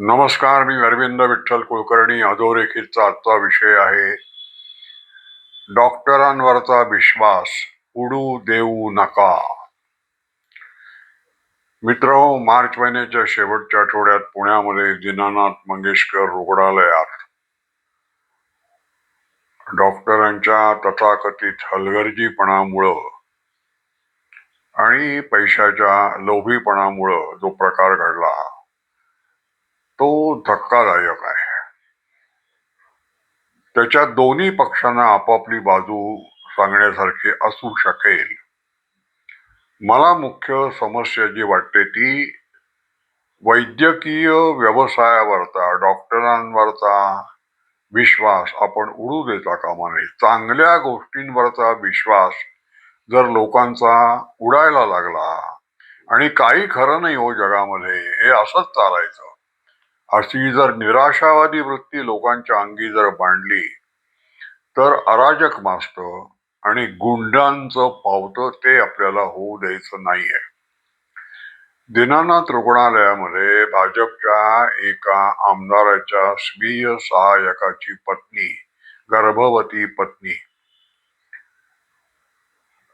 नमस्कार मी अरविंद विठ्ठल कुलकर्णी. अधोरेखितचा आजचा विषय आहे डॉक्टरांवरचा विश्वास. उडू देऊ नका. मित्र हो, मार्च महिन्याच्या शेवटच्या आठवड्यात पुण्यामध्ये दीनानाथ मंगेशकर रुग्णालयात डॉक्टरांच्या तथाकथित हलगर्जीपणामुळं आणि पैशाच्या लोभीपणामुळं जो प्रकार घडला. तो धक्कादायक आहे. त्याच्या दोन्ही पक्षांना आपापली बाजू सांगण्यासारखी असू शकेल. मला मुख्य समस्या जी वाटते ती वैद्यकीय व्यवसायावरचा डॉक्टरांवरचा विश्वास आपण उडू देता कामा नये. चांगल्या गोष्टींवरचा विश्वास जर लोकांचा उडायला लागला आणि काही खरं नाही हो जगामध्ये हे असंच चालायचं. अशी जर निराशावादी वृत्ती लोकांच्या अंगी जर बांधली तर अराजक मासतं आणि गुंडांचं पावतं ते आपल्याला होऊ द्यायचं नाहीये. दीनानाथ रुग्णालयामध्ये भाजपच्या एका आमदाराच्या स्वीय सहाय्यकाची पत्नी गर्भवती पत्नी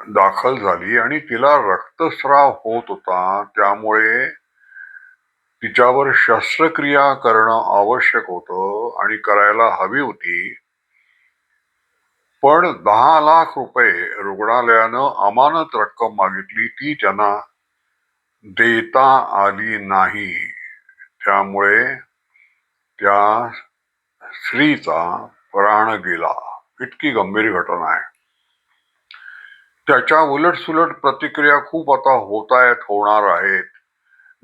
दाखल झाली आणि तिला रक्तस्राव होत होता. त्यामुळे तिच्यावर शस्त्रक्रिया करणं आवश्यक होतं आणि करायला हवी होती. पण दहा लाख रुपये रुग्णालयानं अमानत रक्कम मागितली ती त्यांना देता आली नाही. त्यामुळे त्या स्त्रीचा प्राण गेला. इतकी गंभीर घटना आहे. त्याच्या उलट सुलट प्रतिक्रिया खूप आता होत आहेत होणार आहेत.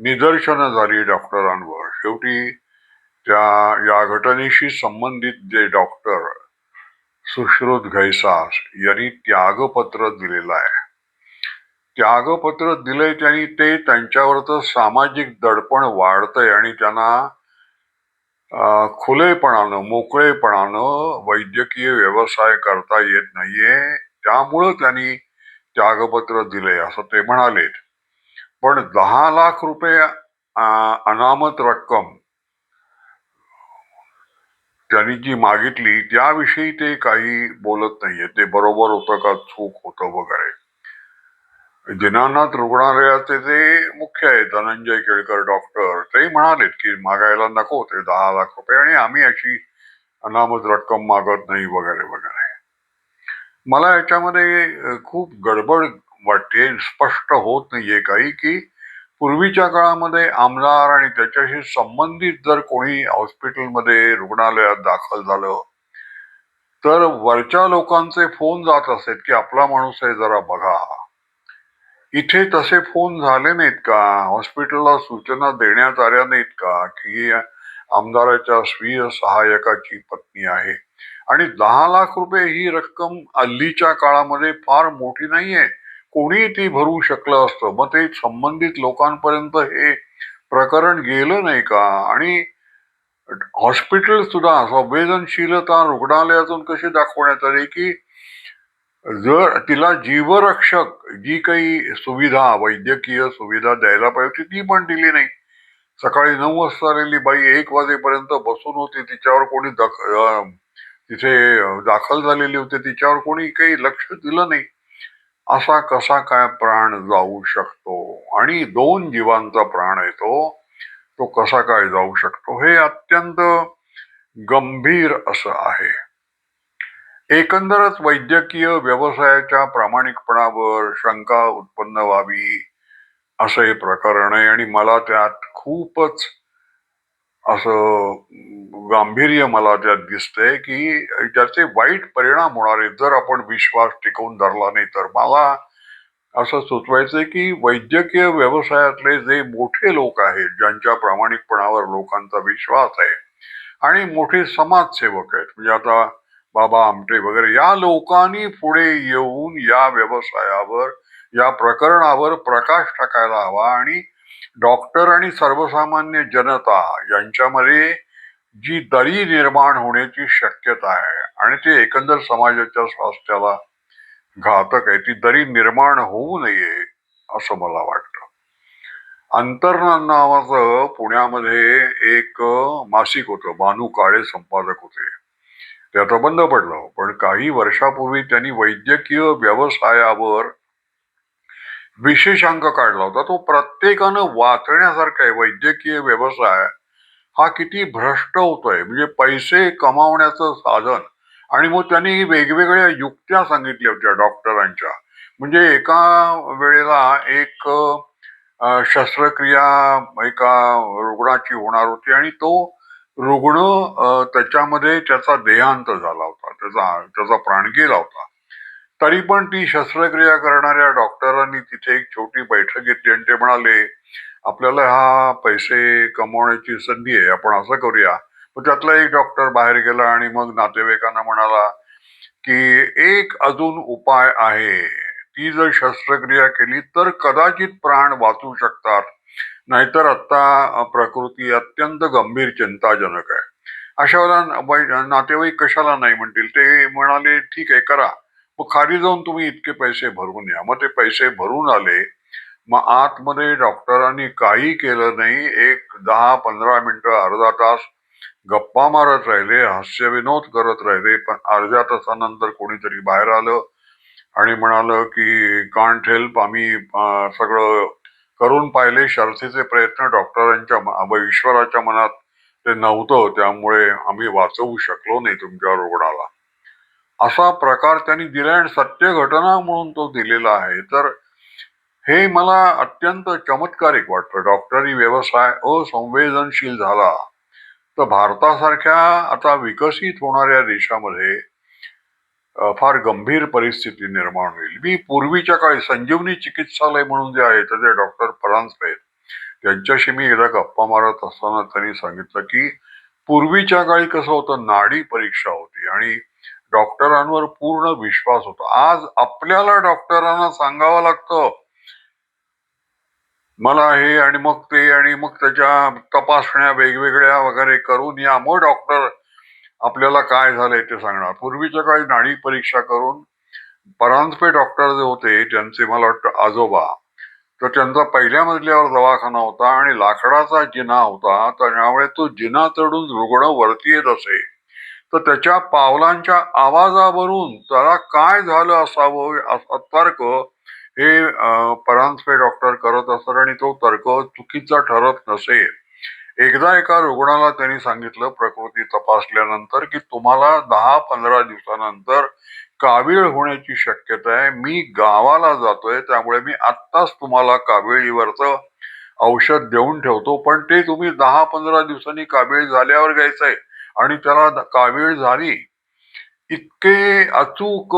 निदर्शनं झाली डॉक्टरांवर. शेवटी त्या या घटनेशी संबंधित जे डॉक्टर सुश्रुत घैसास यांनी त्यागपत्र दिलेलं आहे. त्यागपत्र दिलंय त्यांनी ते त्यांच्यावरचं सामाजिक दडपण वाढतंय आणि त्यांना खुलेपणानं मोकळेपणानं वैद्यकीय व्यवसाय करता येत नाहीये. त्यामुळं त्यांनी त्यागपत्र दिलंय असं ते म्हणालेत. पण दहा लाख रुपये अनामत रक्कम त्यांनी जी मागितली त्याविषयी ते काही बोलत नाहीये. ते बरोबर होतं का चूक होतं वगैरे. दिनानाथ रुग्णालयाचे जे मुख्य आहे धनंजय केळकर डॉक्टर ते म्हणालेत की मागायला नको ते दहा लाख रुपये आणि आम्ही अशी अनामत रक्कम मागत नाही वगैरे वगैरे. मला याच्यामध्ये खूप गडबड वाटते. स्पष्ट होत नाहीये काही की पूर्वीच्या काळामध्ये आमदार आणि त्याच्याशी संबंधित जर कोणी हॉस्पिटलमध्ये रुग्णालयात दाखल झालं तर वरच्या लोकांचे फोन जात असेल की आपला माणूस आहे जरा बघा. इथे तसे फोन झाले नाहीत का? हॉस्पिटलला सूचना देण्यात आल्या नाहीत का? की आमदाराच्या स्वीय सहाय्यकाची पत्नी आहे. आणि दहा लाख रुपये ही रक्कम हल्लीच्या काळामध्ये फार मोठी नाहीये. कोणी ती भरू शकलं असतं. मग ते संबंधित लोकांपर्यंत हे प्रकरण गेलं नाही का? आणि हॉस्पिटल सुद्धा संवेदनशीलता रुग्णालयातून कशी दाखवण्यात आली की जर तिला जीवरक्षक जी काही सुविधा वैद्यकीय सुविधा द्यायला पाहिजे होती ती पण दिली नाही. सकाळी नऊ वाजता आलेली बाई एक वाजेपर्यंत बसून होती. तिच्यावर कोणी दख तिथे दाखल झालेली होती. तिच्यावर कोणी काही लक्ष दिलं नाही. असा कसा काय प्राण जाऊ शकतो? आणि दोन जीवांचा प्राण आहे तो तो कसा काय जाऊ शकतो? हे अत्यंत गंभीर असं आहे. एकंदरच वैद्यकीय व्यवसायाच्या प्रामाणिकपणावर शंका उत्पन्न व्हावी असं हे प्रकरण आहे. आणि मला त्यात खूपच असं गांभीर्य मला त्यात दिसतंय की त्याचे वाईट परिणाम होणार आहेत जर आपण विश्वास टिकवून धरला नाही तर. मला असं सुचवायचंय की वैद्यकीय व्यवसायातले जे मोठे लोक आहेत ज्यांच्या प्रामाणिकपणावर लोकांचा विश्वास आहे आणि मोठे समाजसेवक आहेत म्हणजे आता बाबा आमटे वगैरे या लोकांनी पुढे येऊन या व्यवसायावर या प्रकरणावर प्रकाश टाकायला हवा आणि डॉक्टर आणि सर्वसामान्य जनता यांच्यामध्ये जी दरी निर्माण होण्याची शक्यता आहे आणि ते एकंदर समाजाच्या स्वास्थ्याला घातक आहे ती दरी निर्माण होऊ नये असं मला वाटतं. अंतर्नाद नावाचं पुण्यामध्ये एक मासिक होतं भानू काळे संपादक होते. ते आता बंद पडलं पण काही वर्षापूर्वी त्यांनी वैद्यकीय व्यवसायावर विशेषांक काढला होता. तो प्रत्येकानं वाचण्यासारखा आहे. वैद्यकीय व्यवसाय हा किती भ्रष्ट होतोय. म्हणजे पैसे कमावण्याचं साधन. आणि मग त्यांनी वेगवेगळ्या युक्त्या सांगितल्या होत्या डॉक्टरांच्या. म्हणजे एका वेळेला एक शस्त्रक्रिया एका रुग्णाची होणार होती आणि तो रुग्ण त्याच्यामध्ये त्याचा देहांत झाला होता. त्याचा त्याचा प्राण गेला होता. तरी पण ती शस्त्रक्रिया करणाऱ्या डॉक्टरांनी तिथे एक छोटी बैठक घेतली आणि ते म्हणाले आपल्याला हा पैसे कमवण्याची संधी आहे आपण असं करूया. मग त्यातला एक डॉक्टर बाहेर गेला आणि मग नातेवाईकांना म्हणाला की एक अजून उपाय आहे. ती जर शस्त्रक्रिया केली तर कदाचित प्राण वाचू शकतात. नाहीतर आता प्रकृती अत्यंत गंभीर चिंताजनक आहे. अशा वेळेला नातेवाईक कशाला नाही म्हणतील? ते म्हणाले ठीक आहे करा. मग खाली जाऊन तुम्ही इतके पैसे भरून या. मग ते पैसे भरून आले मग आतमध्ये डॉक्टरांनी काही केलं नाही. एक दहा पंधरा मिनिटं अर्धा तास गप्पा मारत राहिले हास्यविनोद करत राहिले. पण अर्ध्या तासानंतर कोणीतरी बाहेर आलं आणि म्हणालं की कांट हेल्प आम्ही सगळं करून पाहिले. शर्थीचे प्रयत्न डॉक्टरांच्या ईश्वराच्या मनात ते नव्हतं. त्यामुळे आम्ही वाचवू शकलो नाही तुमच्या रुग्णाला असा प्रकार त्यांनी दिलाय आणि सत्य घटना म्हणून तो दिलेला आहे. तर हे मला अत्यंत चमत्कारिक वाटतं. डॉक्टरी व्यवसाय असंवेदनशील झाला. तर भारतासारख्या आता विकसित होणाऱ्या देशामध्ये फार गंभीर परिस्थिती निर्माण होईल. मी पूर्वीच्या काळी संजीवनी चिकित्सालय म्हणून जे आहे त्याचे डॉक्टर परांजपे आहेत त्यांच्याशी मी एकदा गप्पा मारत असताना त्यांनी सांगितलं की पूर्वीच्या काळी कसं होतं नाडी परीक्षा होती आणि डॉक्टरांवर पूर्ण विश्वास होता. आज आपल्याला डॉक्टरांना सांगावं लागतं. मला हे आणि मग ते आणि मग त्याच्या तपासण्या वेगवेगळ्या वगैरे करून या. मग डॉक्टर आपल्याला काय झालंय ते सांगणार. पूर्वीच्या काळी नाडी परीक्षा करून परांजपे डॉक्टर जे होते त्यांचे मला वाटतं आजोबा तर त्यांचा पहिल्या मजल्यावर दवाखाना होता आणि लाकडाचा जिना होता. त्यामुळे तो जिना चढून रुग्ण वरती येत असे. तर त्याच्या पावलांच्या आवाजावरून त्याला काय झालं असावं असा तर्क हे परांजपे डॉक्टर करत असतात आणि तो तर्क चुकीचा ठरत नसे. एकदा एका रुग्णाला त्यांनी सांगितलं प्रकृती तपासल्यानंतर की तुम्हाला दहा पंधरा दिवसानंतर कावीळ होण्याची शक्यता आहे. मी गावाला जातोय त्यामुळे मी आत्ताच तुम्हाला काविळीवरचं औषध देऊन ठेवतो पण ते तुम्ही दहा पंधरा दिवसांनी कावीळ झाल्यावर घ्यायचंय. आणि त्याला कावीळ झाली? इतके अचूक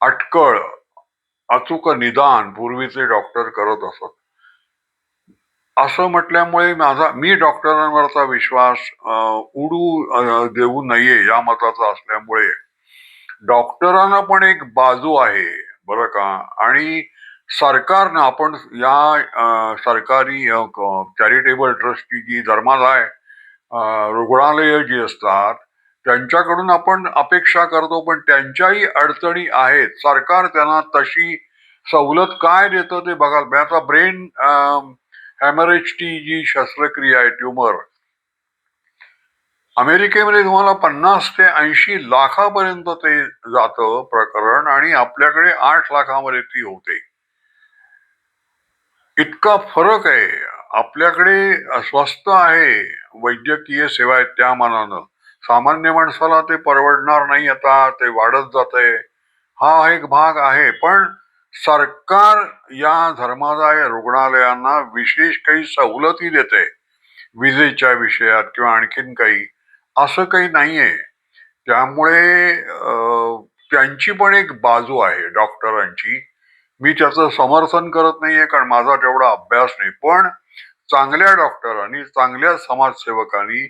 अटकळ अचूक निदान पूर्वीचे डॉक्टर करत असत. असं म्हटल्यामुळे माझा मी डॉक्टरांवरचा विश्वास उडू देऊ नये या मताचा असल्यामुळे डॉक्टरांना पण एक बाजू आहे बरं का? आणि सरकारनं आपण या सरकारी चॅरिटेबल ट्रस्टची जी धर्माला आहे रुग्णालयं जी असतात त्यांच्याकडून आपण अपेक्षा करतो पण त्यांच्याही अडचणी आहेत. सरकार त्यांना तशी सवलत काय देतं ते बघायला आता ब्रेन हॅमरेजची जी शस्त्रक्रिया आहे ट्युमर. अमेरिकेमध्ये तुम्हाला पन्नास ते ऐंशी लाखापर्यंत ते जातं प्रकरण आणि आपल्याकडे आठ लाखामध्ये ती होते. इतका फरक आहे. आपल्याकडे स्वस्त आहे वैद्यकीय सेवा आहेत त्या मानानं. सामान्य माणसाला ते परवडणार नाही आता ते वाढत जात आहे हा एक भाग आहे पण सरकार या धर्मादाय रुग्णालयांना विशेष काही सवलती देते विजेच्या विषयात किंवा आणखीन काही. असं काही नाहीये. त्यामुळे त्यांची पण एक बाजू आहे डॉक्टरांची. मी त्याचं समर्थन करत नाहीये कारण माझा तेवढा अभ्यास नाही. पण चांगल्या डॉक्टरांनी चांगल्या समाजसेवकांनी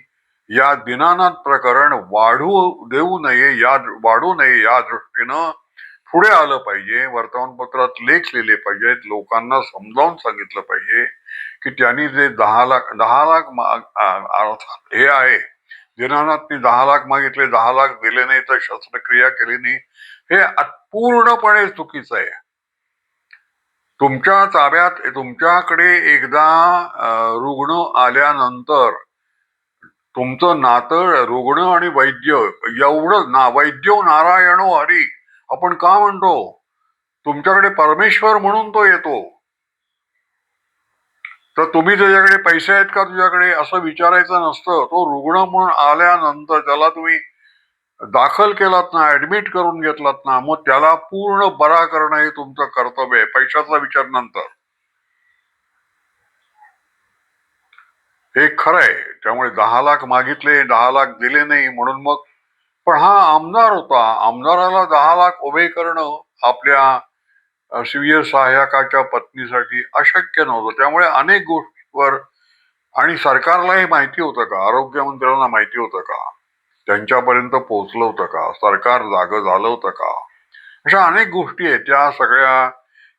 या दिनानाथ प्रकरण वाढू देऊ नये या वाढू नये या दृष्टीनं पुढे आलं पाहिजे. वर्तमानपत्रात लेख लिहिले पाहिजेत. लोकांना समजावून सांगितलं पाहिजे की त्यांनी जे दहा लाख दहा लाख अर्थात हे आहे दिनानाथनी दहा लाख मागितले दहा लाख दिले नाही तर शस्त्रक्रिया केली नाही हे पूर्णपणे चुकीचं आहे. तुमच्या ताब्यात तुमच्याकडे एकदा रुग्ण आल्यानंतर तुमचं नातं रुग्ण आणि वैद्य एवढं ना वैद्य नारायणो हरी आपण का म्हणतो? तुमच्याकडे परमेश्वर म्हणून तो येतो. तर तुम्ही त्याच्याकडे पैसे आहेत का तुझ्याकडे? असं विचारायचं नसतं. तो रुग्ण म्हणून आल्यानंतर त्याला तुम्ही दाखल केलात ना ऍडमिट करून घेतलात ना मग त्याला पूर्ण बरा करणं हे तुमचं कर्तव्य आहे पैशाचा विचार नंतर. हे खरं आहे त्यामुळे दहा लाख मागितले दहा लाख दिले नाही म्हणून मग पण हा आमदार होता आमदाराला दहा लाख उभे करणं आपल्या स्वीय सहाय्यकाच्या पत्नीसाठी अशक्य नव्हतं. त्यामुळे अनेक गोष्टीवर आणि सरकारलाही माहिती होतं का आरोग्यमंत्र्यांना माहिती होतं का? त्यांच्यापर्यंत पोहोचलं होतं का? सरकार जागं झालं होतं का? अशा अनेक गोष्टी आहेत. त्या सगळ्या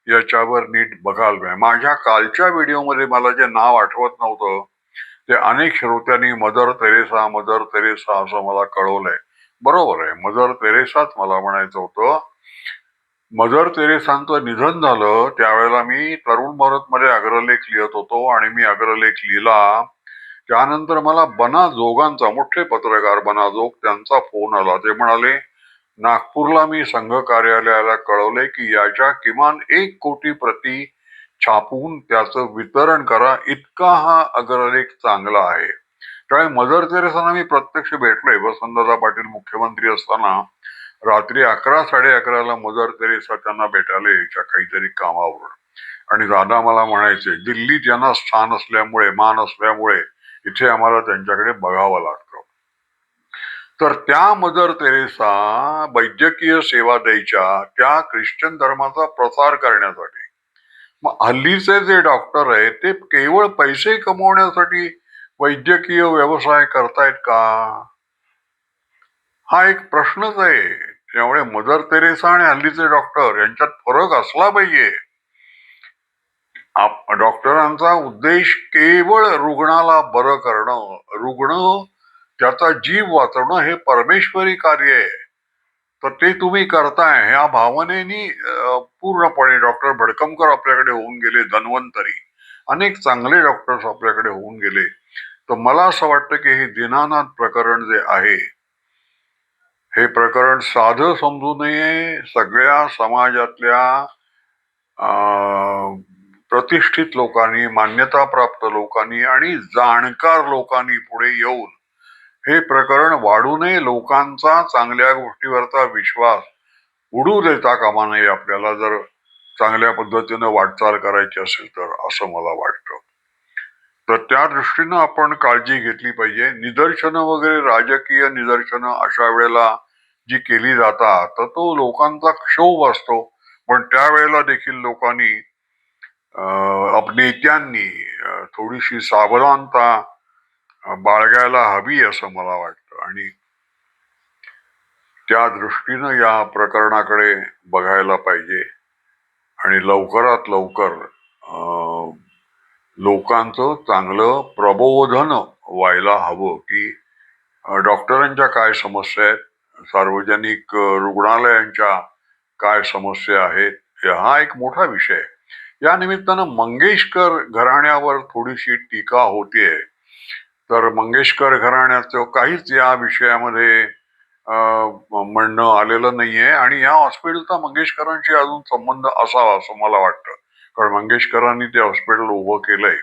याच्यावर नीट बघाल माझ्या कालच्या व्हिडिओमध्ये मला जे नाव आठवत नव्हतं ते अनेक श्रोत्यांनी मदर तेरेसा मदर तेरेसा असं मला कळवलंय. बरोबर आहे. मदर तेरेसाच मला म्हणायचं होतं. मदर तेरेसांचं निधन झालं त्यावेळेला मी तरुण भारतमध्ये अग्रलेख लिहित होतो आणि मी अग्रलेख लिहिला. त्यानंतर मला बना जोगांचा मोठे पत्रकार बना जोग त्यांचा फोन आला. ते म्हणाले नागपूरला मी संघ कार्यालयाला कळवले की याच्या किमान एक कोटी प्रती छापून त्याचं वितरण करा. इतका हा अग्रलेख चांगला आहे. त्यामुळे मदर तेरेसांना मी प्रत्यक्ष भेटलोय. वसंतदादा पाटील मुख्यमंत्री असताना रात्री अकरा साडे अकराला मदर तेरेसा त्यांना भेटायला यायच्या काहीतरी कामावरून. आणि दादा मला म्हणायचे दिल्लीत यांना स्थान असल्यामुळे मान असल्यामुळे इथे आम्हाला त्यांच्याकडे बघावं लागतं. तर त्या मदर तेरेसा वैद्यकीय सेवा द्यायच्या त्या ख्रिश्चन धर्माचा प्रसार करण्यासाठी. मग हल्लीचे जे डॉक्टर आहेत ते केवळ पैसे कमवण्यासाठी वैद्यकीय व्यवसाय करतायत का? हा एक प्रश्नच आहे. त्यामुळे मदर तेरेसा आणि हल्लीचे डॉक्टर यांच्यात फरक असला पाहिजे. आप- डॉक्टरांचा उद्देश केवळ रुग्णाला बरं करणं रुग्ण त्याचा जीव वाचवणं हे परमेश्वरी कार्य आहे. तर ते तुम्ही करताय ह्या भावनेनी पूर्णपणे डॉक्टर भडकमकर आपल्याकडे होऊन गेले धन्वंतरी. अनेक चांगले डॉक्टर्स आपल्याकडे होऊन गेले. तर मला असं वाटतं की हे दीनानाथ प्रकरण जे आहे हे प्रकरण साधं समजू नये सगळ्या समाजातल्या अं, प्रतिष्ठित लोकांनी मान्यताप्राप्त लोकांनी आणि जाणकार लोकांनी पुढे येऊन हे प्रकरण वाढू नये लोकांचा चांगल्या गोष्टीवरचा विश्वास उडू देता कामा नये आपल्याला जर चांगल्या पद्धतीनं वाटचाल करायची असेल तर असं मला वाटतं. तर त्या दृष्टीनं आपण काळजी घेतली पाहिजे. निदर्शनं वगैरे राजकीय निदर्शनं अशा वेळेला जी केली जातात तर तो लोकांचा क्षोभ असतो. पण त्यावेळेला देखील लोकांनी नेत्यांनी थोडीशी सावधानता बाळगायला हवी असं मला वाटतं. आणि त्या दृष्टीनं या प्रकरणाकडे बघायला पाहिजे. आणि लवकरात लवकर लोकांचं चांगलं प्रबोधन व्हायला हवं की डॉक्टरांच्या काय समस्या आहेत सार्वजनिक रुग्णालयांच्या काय समस्या आहेत हा एक मोठा विषय आहे. या निमित्तानं मंगेशकर घराण्यावर थोडीशी टीका होतीये. तर मंगेशकर घराण्याचं काहीच या विषयामध्ये म्हणणं आलेलं नाहीये आणि या हॉस्पिटलचा मंगेशकरांशी अजून संबंध असावा असं मला वाटतं. कारण मंगेशकरांनी ते हॉस्पिटल उभं केलंय.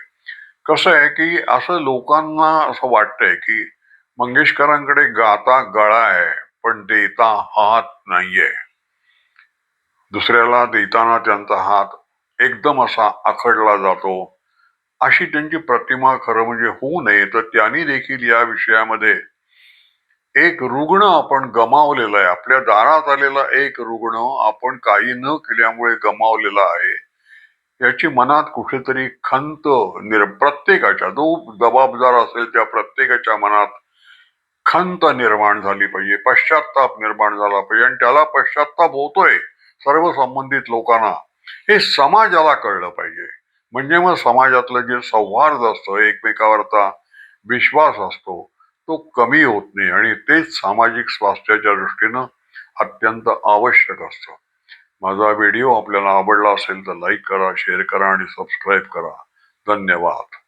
कसं आहे की असं लोकांना असं वाटतंय की मंगेशकरांकडे गाता गळा आहे पण देता हात नाहीये. दुसऱ्याला देताना त्यांचा हात एकदम असा आखडला जातो. अशी त्यांची प्रतिमा खरं म्हणजे होऊ नये तर त्यांनी देखील या विषयामध्ये एक रुग्ण आपण गमावलेला आहे. आपल्या दारात आलेला एक रुग्ण आपण काही न केल्यामुळे गमावलेला आहे. याची मनात कुठेतरी खंत निर प्रत्येकाच्या जो जबाबदार असेल त्या प्रत्येकाच्या मनात खंत निर्माण झाली पाहिजे पश्चाताप निर्माण झाला पाहिजे. आणि त्याला पश्चाताप होतोय सर्व संबंधित लोकांना. हे समाजाला कळलं पाहिजे. म्हणजे मग समाजातलं जे सौहार्द असतं एकमेकावरचा विश्वास असतो तो कमी होत नाही आणि तेच सामाजिक स्वास्थ्याच्या दृष्टीनं अत्यंत आवश्यक असतं. माझा व्हिडिओ आपल्याला आवडला असेल तर लाईक करा शेअर करा आणि सबस्क्राईब करा. धन्यवाद.